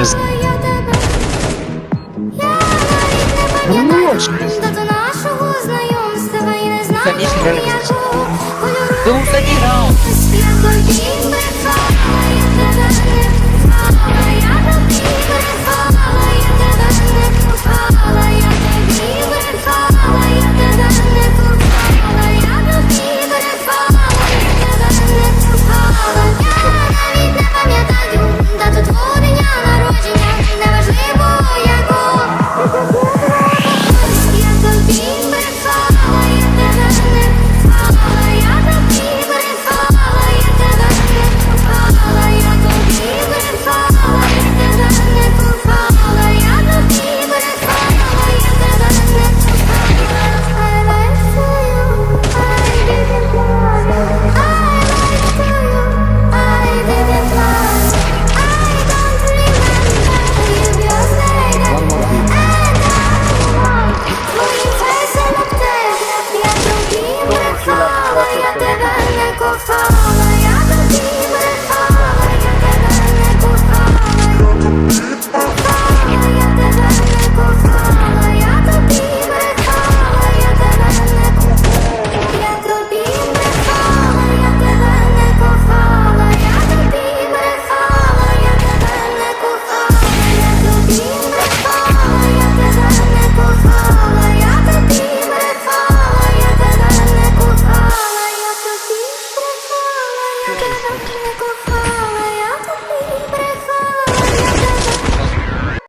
Yes. Конечно, реально. якого кольору раунд. брехала, я тобі брехала, я тебе не кохала. のきなこ